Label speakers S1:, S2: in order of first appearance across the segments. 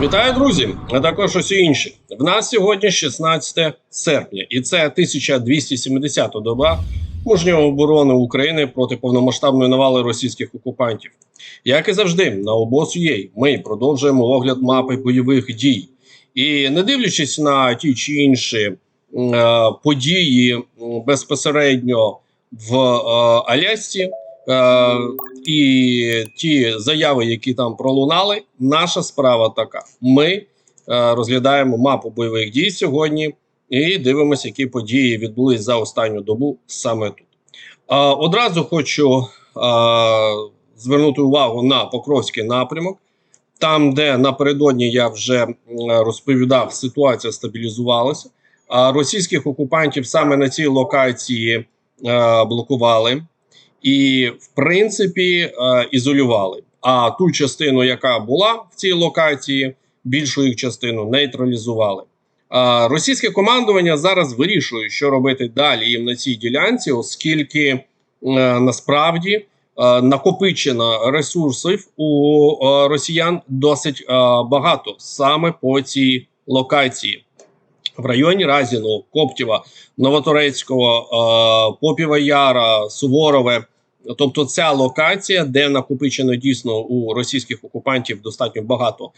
S1: Вітаю, друзі! А також усі інші. В нас сьогодні 16 серпня, і це 1270-та доба мужньої оборони України проти повномасштабної навали російських окупантів. Як і завжди, на обоз.ua ми продовжуємо огляд мапи бойових дій. І не дивлячись на ті чи інші е, події безпосередньо в е, Алясці, е, і ті заяви, які там пролунали, наша справа така: ми е, розглядаємо мапу бойових дій сьогодні і дивимося, які події відбулись за останню добу саме тут. Е, одразу хочу е, звернути увагу на Покровський напрямок. Там, де напередодні я вже розповідав, ситуація стабілізувалася. А російських окупантів саме на цій локації е, блокували і, в принципі, е, ізолювали. А ту частину, яка була в цій локації, більшу їх частину нейтралізували. Російське командування зараз вирішує, що робити далі їм на цій ділянці, оскільки е, насправді е, накопичено ресурсів у е, росіян досить е, багато саме по цій локації. В районі Разіну, Коптєва, Новоторецького, е, Попіва Яра, Суворове. Тобто ця локація, де накопичено дійсно у російських окупантів достатньо багато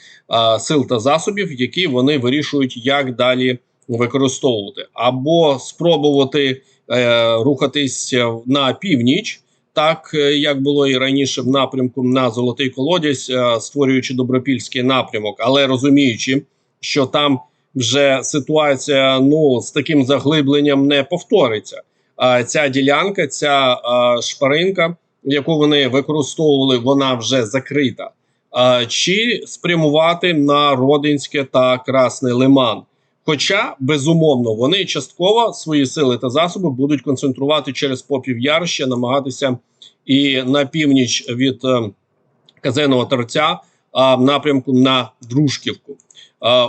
S1: е, сил та засобів, які вони вирішують, як далі використовувати, або спробувати е, рухатись на північ, так е, як було і раніше в напрямку на Золотий Колодязь, е, створюючи добропільський напрямок, але розуміючи, що там вже ситуація ну з таким заглибленням не повториться. Ця ділянка, ця шпаринка, яку вони використовували, вона вже закрита. Чи спрямувати на Родинське та Красний Лиман? Хоча безумовно вони частково свої сили та засоби будуть концентрувати через Попів Яр, ще намагатися і на північ від е, казенного торця в напрямку на Дружківку.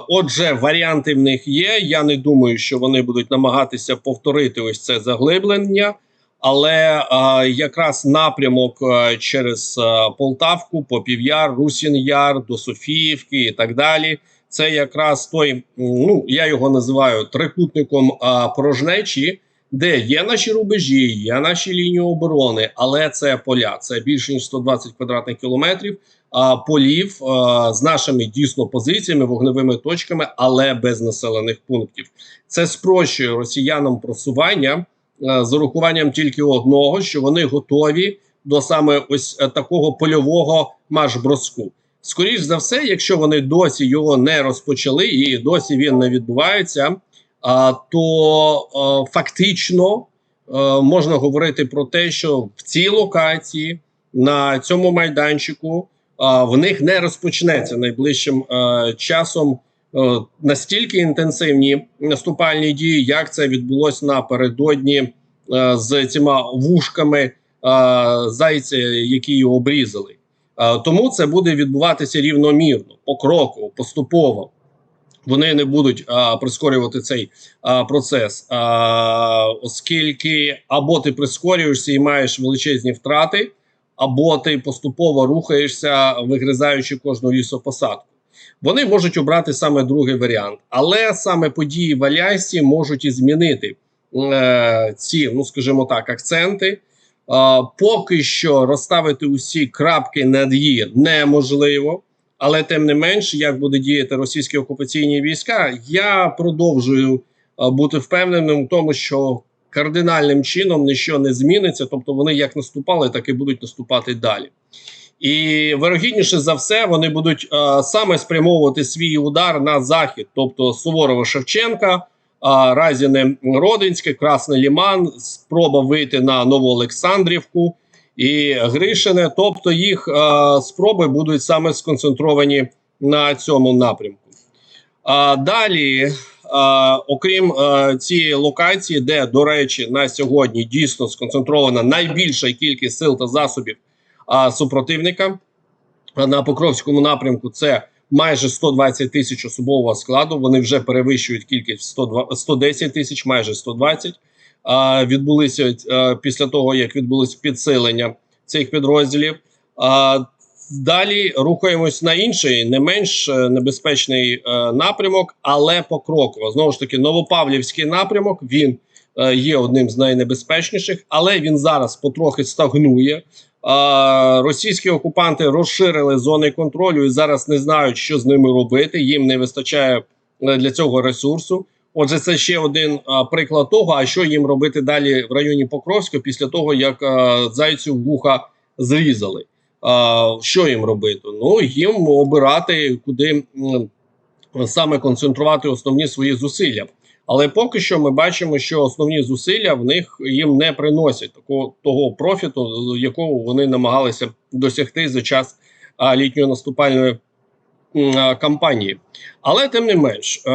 S1: Отже, варіанти в них є. Я не думаю, що вони будуть намагатися повторити ось це заглиблення, але якраз напрямок через Полтавку, Попів'яр, Русін-Яр до Софіївки і так далі. Це якраз той, ну я його називаю трикутником е, порожнечі, де є наші рубежі, є наші лінії оборони, але це поля. Це більше ніж 120 квадратних кілометрів а, полів з нашими дійсно позиціями, вогневими точками, але без населених пунктів. Це спрощує росіянам просування з урахуванням тільки одного, що вони готові до саме ось е, такого польового марш-броску. Скоріш за все, якщо вони досі його не розпочали і досі він не відбувається, то фактично можна говорити про те, що в цій локації на цьому майданчику в них не розпочнеться найближчим часом настільки інтенсивні наступальні дії, як це відбулося напередодні з цими вушками зайця, які його обрізали. Тому це буде відбуватися рівномірно, покроково, поступово. Вони не будуть а, прискорювати цей а, процес, а, оскільки або ти прискорюєшся і маєш величезні втрати, або ти поступово рухаєшся, вигризаючи кожну лісопосадку. Вони можуть обрати саме другий варіант, але саме події в Алясі можуть і змінити е, ці, ну скажімо так, акценти. Е, поки що розставити усі крапки над «і» неможливо. Але тим не менш, як буде діяти російські окупаційні війська, я продовжую бути впевненим в тому, що кардинальним чином нічого не зміниться. Тобто вони як наступали, так і будуть наступати далі. І вирогідніше за все, вони будуть е, саме спрямовувати свій удар на захід, тобто Суворова Шевченка, е, Разіне Родинське, Красний Ліман, спроба вийти на Новоолександрівку і Гришине. Тобто їх е, спроби будуть саме сконцентровані на цьому напрямку. А далі, а, окрім а, цієї локації, де, до речі, на сьогодні дійсно сконцентрована найбільша кількість сил та засобів а, супротивника на Покровському напрямку, це майже 120 тисяч особового складу. Вони вже перевищують кількість 102, 110 тисяч, майже 120. А, відбулися після того, як відбулось підсилення цих підрозділів. А, Далі рухаємось на інший, не менш е, небезпечний е, напрямок, але покроково. Знову ж таки, Новопавлівський напрямок він е, є одним з найнебезпечніших, але він зараз потрохи стагнує. Е, російські окупанти розширили зони контролю і зараз не знають, що з ними робити. Їм не вистачає е, для цього ресурсу. Отже, це ще один е, приклад того, а що їм робити далі в районі Покровська після того, як е, зайцю вуха зрізали. Що їм робити? Ну їм обирати, куди саме концентрувати основні свої зусилля. Але поки що ми бачимо, що основні зусилля в них їм не приносять такого того профіту, якого вони намагалися досягти за час літньої наступальної кампанії. Але тим не менш, е,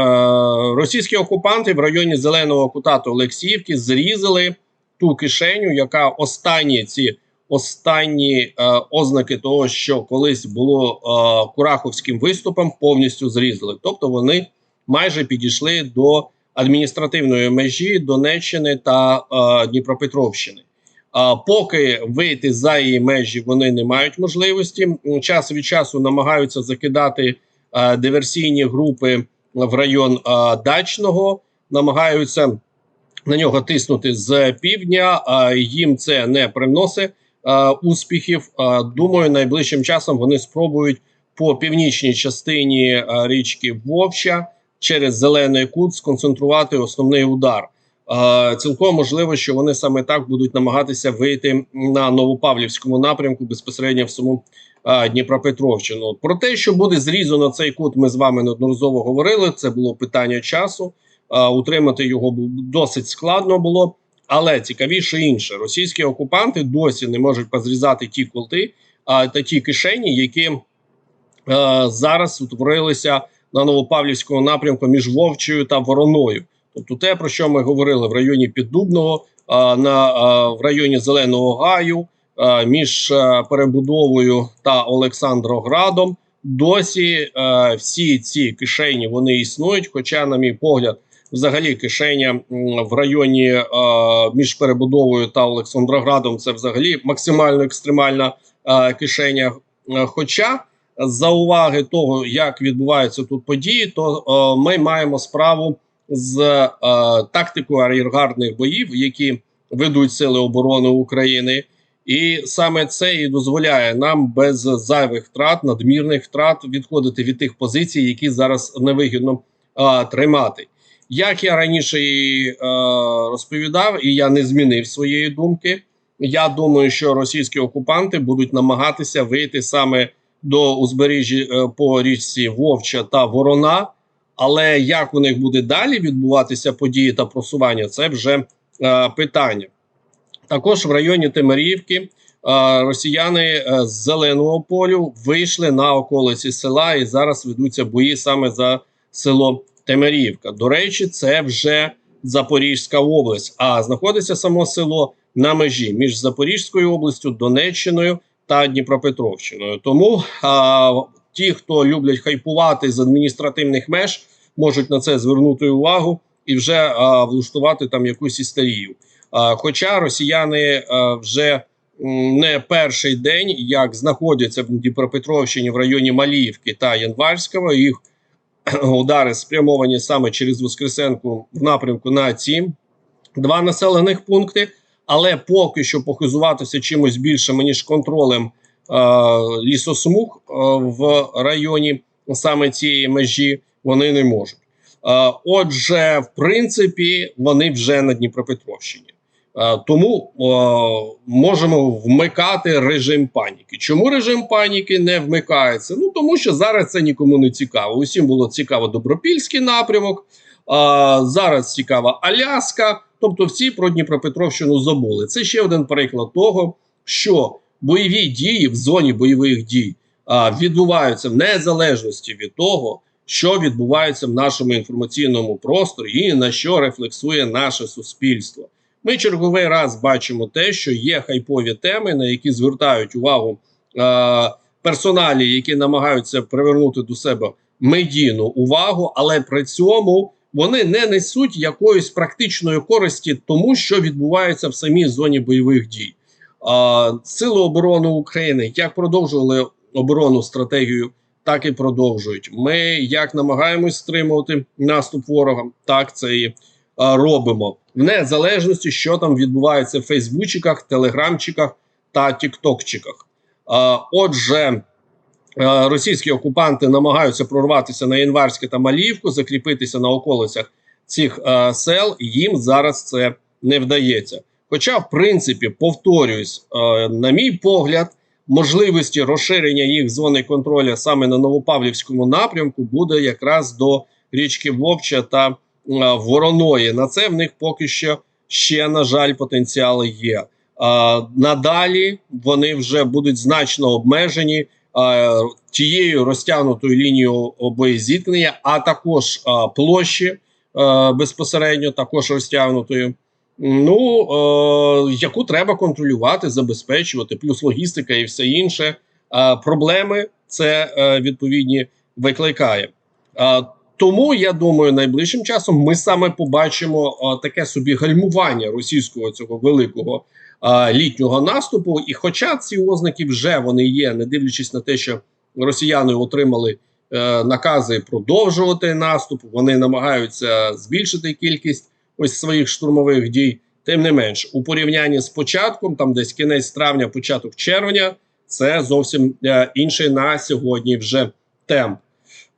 S1: російські окупанти в районі Зеленого Кута та Олексіївки зрізали ту кишеню, яка останні ці останні е, ознаки того, що колись було е, Кураховським виступом, повністю зрізали. Тобто вони майже підійшли до адміністративної межі Донеччини та е, Дніпропетровщини. А поки вийти за її межі вони не мають можливості. Час від часу намагаються закидати е, диверсійні групи в район е, дачного, намагаються на нього тиснути з півдня. А їм це не приносить е, успіхів. Е, думаю, найближчим часом вони спробують по північній частині е, річки Вовча через зелений кут сконцентрувати основний удар. Цілком можливо, що вони саме так будуть намагатися вийти на Новопавлівському напрямку безпосередньо в саму Дніпропетровщину. Про те, що буде зрізано цей кут, ми з вами неодноразово говорили. Це було питання часу. Утримати його досить складно було. Але цікавіше інше: російські окупанти досі не можуть позрізати ті култи а, та ті кишені, які е, зараз утворилися на Новопавлівському напрямку між Вовчою та Вороною. Тобто, те, про що ми говорили в районі Піддубного, а, на а, в районі Зеленого Гаю, а, між а, перебудовою та Олександроградом, досі а, всі ці кишені вони існують. Хоча, на мій погляд, взагалі кишеня в районі е, між перебудовою та Олександроградом це взагалі максимально екстремальна е, кишеня. Е, Хоча за уваги того, як відбуваються тут події, то ми маємо справу з тактикою ар'єргардних боїв, які ведуть сили оборони України. І саме це і дозволяє нам без зайвих втрат, надмірних втрат відходити від тих позицій, які зараз невигідно е, тримати. Як я раніше і е, розповідав, і я не змінив своєї думки. Я думаю, що російські окупанти будуть намагатися вийти саме до узбережжя е, по річці Вовча та Ворона. Але як у них буде далі відбуватися події та просування, це вже е, питання. Також в районі Темирівки е, росіяни е, з зеленого полю вийшли на околиці села і зараз ведуться бої саме за село Темирівка. До речі, це вже Запорізька область, а знаходиться само село на межі між Запорізькою областю, Донеччиною та Дніпропетровщиною. Тому а, ті, хто люблять хайпувати з адміністративних меж, можуть на це звернути увагу і вже а, влаштувати там якусь істерію. А, хоча росіяни а, вже не перший день, як знаходяться в Дніпропетровщині в районі Маліївки та Январського, їх удари спрямовані саме через Воскресенку в напрямку на ці два населених пункти. Але поки що похизуватися чимось більшим ніж контролем е, лісосмуг е, в районі саме цієї межі вони не можуть. Е, отже, в принципі, вони вже на Дніпропетровщині. Е, тому е, можемо вмикати режим паніки. Чому режим паніки не вмикається? Ну тому що зараз це нікому не цікаво. Усім було цікаво Добропільський напрямок. Зараз цікава Аляска. Тобто, всі про Дніпропетровщину забули. Це ще один приклад того, що бойові дії в зоні бойових дій відбуваються в незалежності від того, що відбувається в нашому інформаційному просторі і на що рефлексує наше суспільство. Ми черговий раз бачимо те, що є хайпові теми, на які звертають увагу е, персоналі, які намагаються привернути до себе медійну увагу, але при цьому вони не несуть якоїсь практичної користі тому, що відбувається в самій зоні бойових дій. Е, Сили оборони України як продовжували оборонну стратегію, так і продовжують. Ми як намагаємось стримувати наступ ворога, так це і а, робимо в незалежності, що там відбувається в Фейсбучиках, Телеграмчиках та Тіктокчиках. Отже, е, російські окупанти намагаються прорватися на Январське та Маліївку, закріпитися на околицях цих е, сел. Їм зараз це не вдається. Хоча, в принципі, повторююсь, е, на мій погляд, можливості розширення їх зони контролю саме на Новопавлівському напрямку буде якраз до річки Вовча та Вороної. На це в них поки що ще, на жаль, потенціали є. Надалі вони вже будуть значно обмежені тією розтягнутою лінією боєзіткнення, а також площі безпосередньо також розтягнутою. Ну, е, яку треба контролювати, забезпечувати, плюс логістика і все інше. А, проблеми це е, відповідні викликає. А, тому я думаю, найближчим часом ми саме побачимо а, таке собі гальмування російського цього великого а, літнього наступу. І, хоча ці ознаки вже вони є, не дивлячись на те, що росіяни отримали е, накази продовжувати наступ, вони намагаються збільшити кількість ось своїх штурмових дій. Тим не менш, у порівнянні з початком, там десь кінець травня, початок червня, це зовсім е, інший на сьогодні вже темп.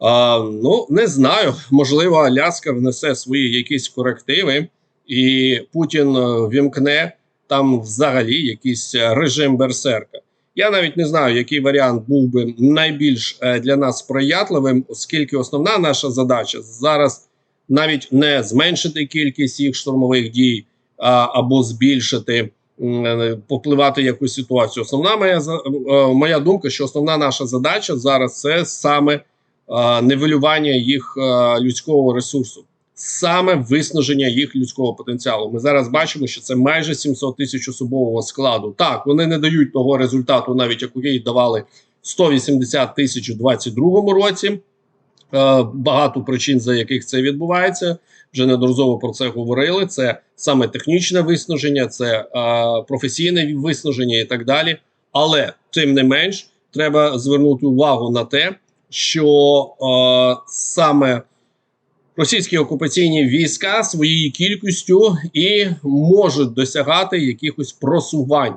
S1: А, ну не знаю, можливо, Аляска внесе свої якісь корективи, і Путін е, вімкне там взагалі якийсь е, режим берсерка. Я навіть не знаю, який варіант був би найбільш е, для нас сприятливим, оскільки основна наша задача зараз навіть не зменшити кількість їх штурмових дій а, або збільшити, попливати якусь ситуацію. Основна моя моя думка, що основна наша задача зараз це саме нивелювання їх е, людського ресурсу, саме виснаження їх людського потенціалу. Ми зараз бачимо, що це майже 700 тисяч особового складу. Так, вони не дають того результату, навіть який давали 180 тисяч у 2022 році. Е, Багато причин, за яких це відбувається, вже неодноразово про це говорили. Це саме технічне виснаження, це е, професійне виснаження і так далі. Але тим не менш, треба звернути увагу на те, що е, саме російські окупаційні війська своєю кількістю і можуть досягати якихось просувань.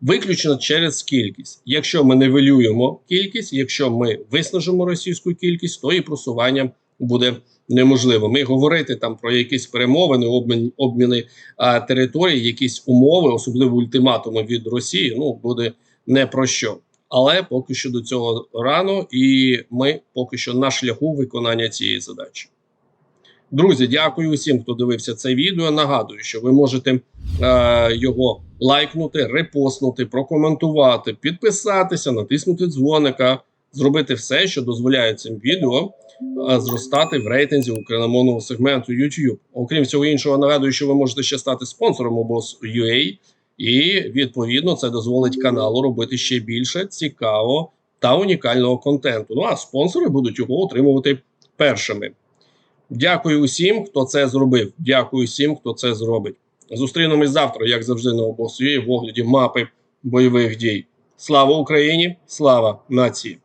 S1: Виключно через кількість. Якщо ми нивелюємо кількість, якщо ми виснажимо російську кількість, то і просування буде неможливо. Ми говорити там про якісь перемовини, обмін, обміни а, територій, якісь умови, особливо ультиматуми від Росії, ну буде не про що. Але поки що до цього рано, і ми поки що на шляху виконання цієї задачі. Друзі, дякую усім, хто дивився це відео. Нагадую, що ви можете е, його лайкнути, репостнути, прокоментувати, підписатися, натиснути дзвоника, зробити все, що дозволяє цим відео е, зростати в рейтинзі україномовного сегменту YouTube. Окрім всього іншого, нагадую, що ви можете ще стати спонсором обоз.ua, і відповідно це дозволить каналу робити ще більше цікавого та унікального контенту. Ну а спонсори будуть його отримувати першими. Дякую усім, хто це зробив. Дякую всім, хто це зробить. Зустрінемось завтра, як завжди, на обосує в огляді мапи бойових дій. Слава Україні! Слава нації!